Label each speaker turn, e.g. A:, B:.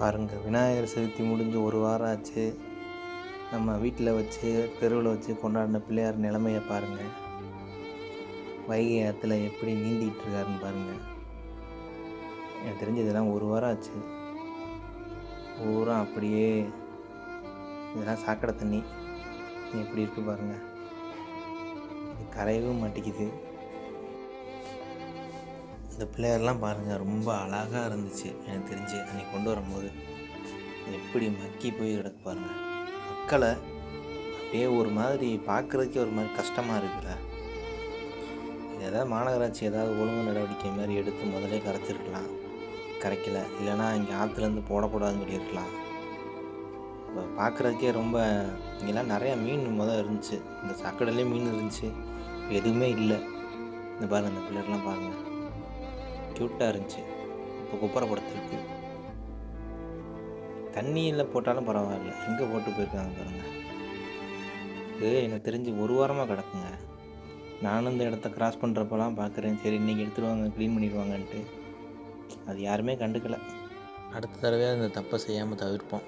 A: பாருங்கள் விநாயகர் சதுர்த்தி முடிஞ்சு ஒரு வாரம் ஆச்சு. நம்ம வீட்டில் வச்சு தெருவில் வச்சு கொண்டாடின பிள்ளையார் நிலமையை பாருங்கள் வைகை ஆற்றுல எப்படி நீந்திக்கிட்டு இருக்காருன்னு பாருங்கள் எனக்கு தெரிஞ்சு இதெல்லாம் ஒரு வாரம் ஆச்சு. பூரா அப்படியே இதெல்லாம் சாக்கடை தண்ணி. எப்படி இருக்கு பாருங்கள் கரையவும் மாட்டேங்குது. இந்த பிள்ளையர்லாம் பாருங்கள் ரொம்ப அழகாக இருந்துச்சு. எனக்கு தெரிஞ்சு அன்னைக்கு கொண்டு வரும்போது. எப்படி மக்கி போய் கிடக்கு பாருங்கள் மக்களை அப்படியே ஒரு மாதிரி பார்க்குறதுக்கே ஒரு மாதிரி கஷ்டமாக இருக்குல்ல. ஏதாவது மாநகராட்சி ஏதாவது ஒழுங்கு நடவடிக்கை மாதிரி எடுத்து முதலே கரைச்சிருக்கலாம். கரைக்கல. இல்லைன்னா இங்கே ஆற்றுலேருந்து போடக்கூடாதுன்னு சொல்லியிருக்கலாம். இப்போ பார்க்குறதுக்கே ரொம்ப இங்கெல்லாம் நிறையா மீன் முதல் இருந்துச்சு. இந்த சாக்கடையிலே மீன் இருந்துச்சு. எதுவுமே இல்லை. இந்த பாருங்கள் இந்த பிள்ளைகள்லாம் பாருங்கள் க்யூட்டாக இருந்துச்சு. இப்போ குப்புறப்படுத்திருக்கு. தண்ணியில் போட்டாலும் பரவாயில்ல. எங்கே போட்டு போயிருக்காங்க பாருங்கள் இது எனக்கு தெரிஞ்சு ஒரு வாரமாக கிடக்குங்க. நானும் இந்த இடத்த கிராஸ் பண்ணுறப்பெல்லாம் பார்க்குறேன் சரி இன்றைக்கி எடுத்துடுவாங்க க்ளீன் பண்ணிடுவாங்கன்ட்டு. அது யாருமே கண்டுக்கலை. அடுத்த தடவை இந்த தப்பை செய்யாமல் தவிர்ப்போம்.